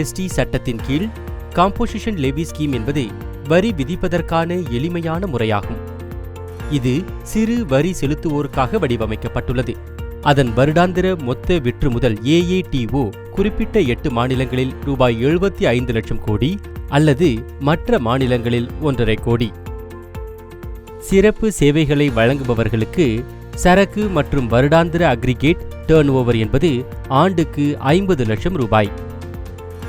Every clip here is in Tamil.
ஜிஎஸ்டி சட்டத்தின் கீழ் காம்போசிஷன் லெவி ஸ்கீம் என்பது வரி விதிப்பதற்கான எளிமையான முறையாகும். இது சிறு வரி செலுத்துவோருக்காக வடிவமைக்கப்பட்டுள்ளது. அதன் வருடாந்திர மொத்த விற்றுமுதல் ஏஏடிஓ குறிப்பிட்ட எட்டு மாநிலங்களில் ரூபாய் எழுபத்தி ஐந்து லட்சம் கோடி அல்லது மற்ற மாநிலங்களில் ஒன்றரை கோடி. சிறப்பு சேவைகளை வழங்குபவர்களுக்கு சரக்கு மற்றும் வருடாந்திர அக்ரிகேட் டேர்ன் ஓவர் என்பது ஆண்டுக்கு ஐம்பது லட்சம் ரூபாய்.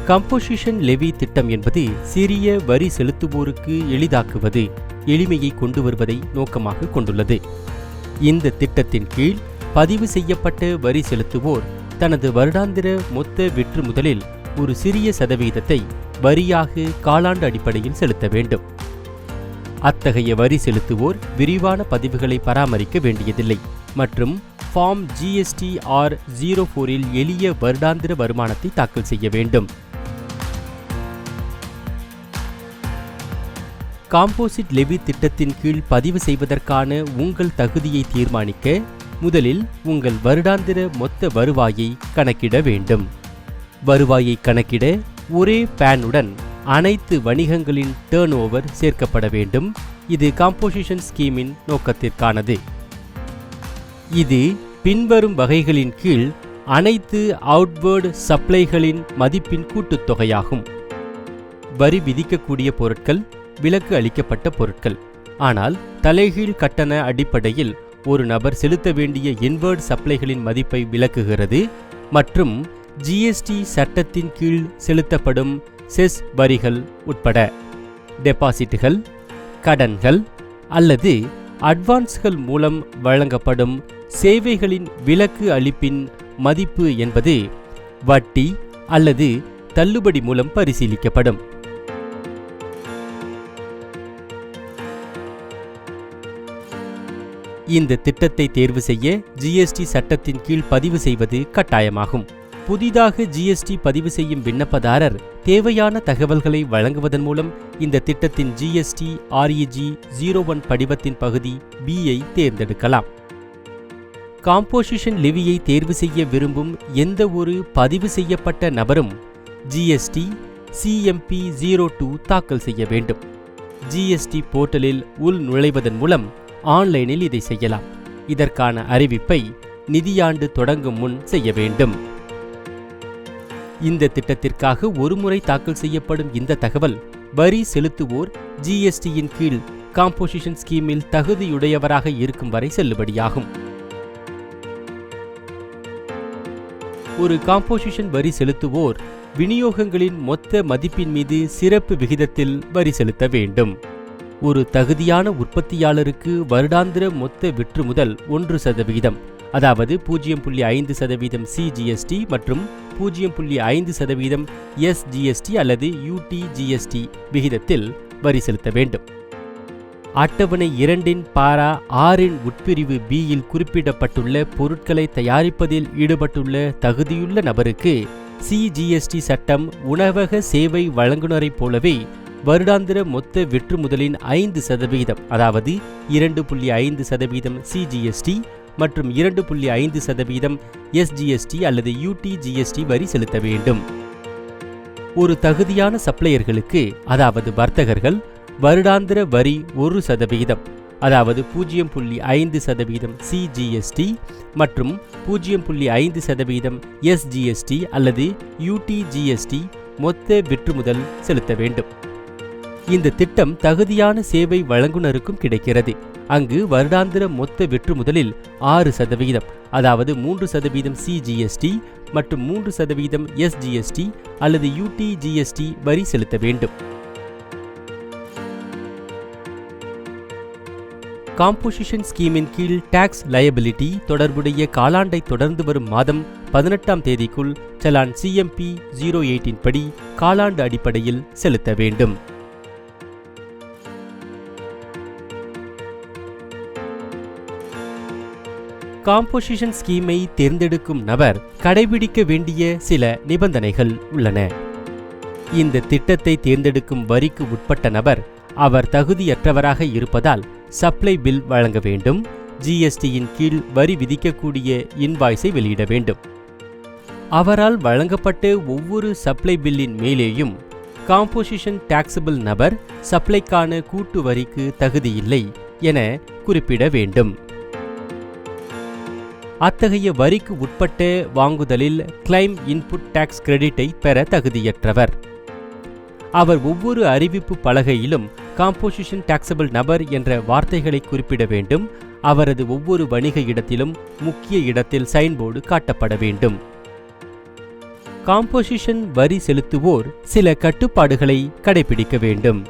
கம்போசிஷன் லெவி திட்டம் என்பது சிறிய வரி செலுத்துவோருக்கு எளிதாக்குவது எளிமையை கொண்டு வருவதை நோக்கமாக கொண்டுள்ளது. இந்த திட்டத்தின் கீழ் பதிவு செய்யப்பட்ட வரி செலுத்துவோர் தனது வருடாந்திர மொத்த விற்று முதலில் ஒரு சிறிய சதவீதத்தை வரியாக காலாண்டு அடிப்படையில் செலுத்த வேண்டும். அத்தகைய வரி செலுத்துவோர் விரிவான பதிவுகளை பராமரிக்க வேண்டியதில்லை மற்றும் ஃபார்ம் ஜிஎஸ்டி ஆர் ஜீரோ ஃபோரில் எளிய வருடாந்திர வருமானத்தை தாக்கல் செய்ய வேண்டும். காம்போசிட் லெவி திட்டத்தின் கீழ் பதிவு செய்வதற்கான உங்கள் தகுதியை தீர்மானிக்க முதலில் உங்கள் வருடாந்திர மொத்த வருவாயை கணக்கிட வேண்டும். வருவாயை கணக்கிட ஒரே பேனுடன் அனைத்து வணிகங்களின் டேர்ன் ஓவர் சேர்க்கப்பட வேண்டும். இது காம்போசிஷன் ஸ்கீமின் நோக்கத்திற்கானது. இது பின்வரும் வகைகளின் கீழ் அனைத்து அவுட்வேர்டு சப்ளைகளின் மதிப்பின் கூட்டுத்தொகையாகும். வரி விதிக்கக்கூடிய பொருட்கள் விலக்கு அளிக்கப்பட்ட பொருட்கள். ஆனால் தலைகீழ் கட்டண அடிப்படையில் ஒரு நபர் செலுத்த வேண்டிய இன்வெர்ட் சப்ளைகளின் மதிப்பை விளக்குகிறது மற்றும் ஜிஎஸ்டி சட்டத்தின் கீழ் செலுத்தப்படும் செஸ் வரிகள் உட்பட. டெபாசிட்டுகள் கடன்கள் அல்லது அட்வான்ஸ்கள் மூலம் வழங்கப்படும் சேவைகளின் விலக்கு அளிப்பின் மதிப்பு என்பது வட்டி அல்லது தள்ளுபடி மூலம் பரிசீலிக்கப்படும். இந்த திட்டத்தை தேர்வு செய்ய ஜிஎஸ்டி சட்டத்தின் கீழ் பதிவு செய்வது கட்டாயமாகும். புதிதாக ஜிஎஸ்டி பதிவு செய்யும் விண்ணப்பதாரர் தேவையான தகவல்களை வழங்குவதன் மூலம் இந்த திட்டத்தின் ஜிஎஸ்டி ஆர்இஜி ஜீரோ ஒன் படிவத்தின் பகுதி பி ஐ தேர்ந்தெடுக்கலாம். காம்போசிஷன் லிவியை தேர்வு செய்ய விரும்பும் எந்த ஒரு பதிவு செய்யப்பட்ட நபரும் ஜிஎஸ்டி சிஎம்பி ஜீரோ டூ தாக்கல் செய்ய வேண்டும். ஜிஎஸ்டி போர்ட்டலில் உள் நுழைவதன் மூலம் ஆன்லைனில் இதை செய்யலாம். இதற்கான அறிவிப்பை நிதியாண்டு தொடங்கும் முன் செய்ய வேண்டும். இந்த திட்டத்திற்காக ஒருமுறை தாக்கல் செய்யப்படும் இந்த தகவல் வரி செலுத்துவோர் ஜிஎஸ்டியின் கீழ் காம்போசிஷன் ஸ்கீமில் தகுதியுடையவராக இருக்கும் வரை செல்லுபடியாகும். ஒரு காம்போசிஷன் வரி செலுத்துவோர் விநியோகங்களின் மொத்த மதிப்பின் மீது சிறப்பு விகிதத்தில் வரி செலுத்த வேண்டும். ஒரு தகுதியான உற்பத்தியாளருக்கு வருடாந்திர மொத்த விற்று முதல் ஒன்று சதவிகிதம் அதாவது பூஜ்ஜியம் புள்ளி ஐந்து சதவீதம் சிஜிஎஸ்டி மற்றும் பூஜ்ஜியம் புள்ளி ஐந்து சதவீதம் எஸ்ஜிஎஸ்டி அல்லது யூடிஜிஎஸ்டி விகிதத்தில் வரி செலுத்த வேண்டும். அட்டவணை இரண்டின் பாரா ஆறின் உட்பிரிவு பியில் குறிப்பிடப்பட்டுள்ள பொருட்களை தயாரிப்பதில் ஈடுபட்டுள்ள தகுதியுள்ள நபருக்கு சிஜிஎஸ்டி சட்டம் உணவக சேவை வழங்குனரைப் போலவே வருடாந்திர மொத்த விற்று முதலின் ஐந்து சதவீதம் அதாவது இரண்டு புள்ளி ஐந்து சதவீதம் சிஜிஎஸ்டி மற்றும் இரண்டு புள்ளி ஐந்து சதவீதம் எஸ்ஜிஎஸ்டி அல்லது யூடிஜிஎஸ்டி வரி செலுத்த வேண்டும். ஒரு தகுதியான சப்ளையர்களுக்கு அதாவது வர்த்தகர்கள் வருடாந்திர வரி ஒரு சதவிகிதம் அதாவது பூஜ்ஜியம் புள்ளி ஐந்து சதவீதம் சிஜிஎஸ்டி மற்றும் பூஜ்ஜியம் புள்ளி ஐந்து சதவீதம் எஸ்ஜிஎஸ்டி அல்லது யூடிஜிஎஸ்டி மொத்த விற்றுமுதல் செலுத்த வேண்டும். இந்த திட்டம் தகுதியான சேவை வழங்குனருக்கும் கிடைக்கிறது. அங்கு வருடாந்திர மொத்த வெற்று முதலில் ஆறு சதவிகிதம் அதாவது மூன்று சதவீதம் சிஜிஎஸ்டி மற்றும் மூன்று சதவீதம் எஸ்ஜிஎஸ்டி அல்லது யூடிஜிஎஸ்டி வரி செலுத்த வேண்டும். காம்போசிஷன் ஸ்கீமின் கீழ் டாக்ஸ் லயபிலிட்டி தொடர்புடைய காலாண்டை தொடர்ந்து வரும் மாதம் பதினெட்டாம் தேதிக்குள் செலான் சிஎம்பி ஜீரோ எயிட்டின் படி காலாண்டு அடிப்படையில் செலுத்த வேண்டும். காம்போசிஷன் ஸ்கீமை தேர்ந்தெடுக்கும் நபர் கடைபிடிக்க வேண்டிய சில நிபந்தனைகள் உள்ளன. இந்த திட்டத்தை தேர்ந்தெடுக்கும் வரிக்கு உட்பட்ட நபர் அவர் தகுதியற்றவராக இருப்பதால் சப்ளை பில் வழங்க வேண்டும். ஜிஎஸ்டியின் கீழ் வரி விதிக்கக்கூடிய இன்வாய்ஸை வெளியிட வேண்டும். அவரால் வழங்கப்பட்ட ஒவ்வொரு சப்ளை பில்லின் மேலேயும் காம்போசிஷன் டாக்ஸபிள் நபர் சப்ளைக்கான கூட்டு வரிக்கு தகுதியில்லை என குறிப்பிட வேண்டும். அத்தகைய வரிக்கு உட்பட்டு வாங்குதலில் கிளைம் இன்புட் டாக்ஸ் கிரெடிட்டை பெற தகுதியற்றவர். அவர் ஒவ்வொரு அறிவிப்பு பலகையிலும் காம்போசிஷன் டாக்ஸபிள் நபர் என்ற வார்த்தைகளை குறிப்பிட வேண்டும். அவரது ஒவ்வொரு வணிக இடத்திலும் முக்கிய இடத்தில் சைன்போர்டு காட்டப்பட வேண்டும். காம்போசிஷன் வரி செலுத்துவோர் சில கட்டுப்பாடுகளை கடைபிடிக்க வேண்டும்.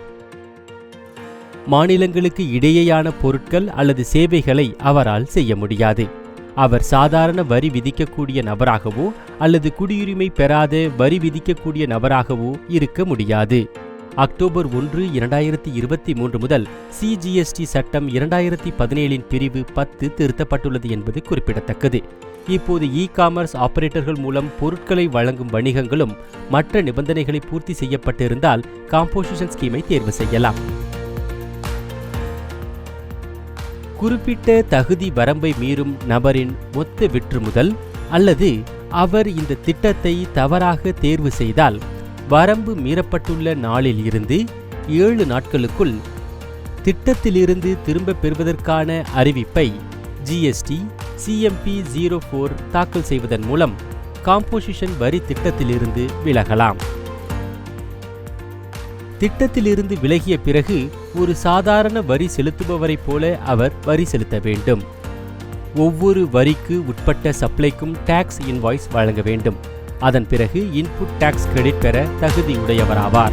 மாநிலங்களுக்கு இடையேயான பொருட்கள் அல்லது சேவைகளை அவரால் செய்ய முடியாது. அவர் சாதாரண வரி விதிக்கக்கூடிய நபராகவோ அல்லது குடியுரிமை பெறாத வரி விதிக்கக்கூடிய நபராகவோ இருக்க முடியாது. அக்டோபர் ஒன்று இரண்டாயிரத்தி இருபத்தி மூன்று முதல் சிஜிஎஸ்டி சட்டம் இரண்டாயிரத்தி பதினேழின் பிரிவு பத்து திருத்தப்பட்டுள்ளது என்பது குறிப்பிடத்தக்கது. இப்போது இ காமர்ஸ் ஆபரேட்டர்கள் மூலம் பொருட்களை வழங்கும் வணிகங்களும் மற்ற நிபந்தனைகளை பூர்த்தி செய்யப்பட்டிருந்தால் காம்போசிஷன் ஸ்கீமை தேர்வு செய்யலாம். குறிப்பிட்ட தகுதி வரம்பை மீறும் நபரின் மொத்த விற்றுமுதல் அல்லது அவர் இந்த திட்டத்தை தவறாக தேர்வு செய்தால் வரம்பு மீறப்பட்டுள்ள நாளில் இருந்து ஏழு நாட்களுக்குள் திட்டத்திலிருந்து திரும்பப் பெறுவதற்கான அறிவிப்பை ஜிஎஸ்டி சிஎம்பி ஜீரோ ஃபோர் தாக்கல் செய்வதன் மூலம் காம்போசிஷன் வரி திட்டத்திலிருந்து விலகலாம். திட்டத்திலிருந்து விலகிய பிறகு ஒரு சாதாரண வரி செலுத்துபவரைப் போல அவர் வரி செலுத்த வேண்டும். ஒவ்வொரு வரிக்கு உட்பட்ட சப்ளைக்கும் டாக்ஸ் இன்வாய்ஸ் வழங்க வேண்டும். அதன் பிறகு இன்புட் டாக்ஸ் கிரெடிட் பெற தகுதியுடையவராவார்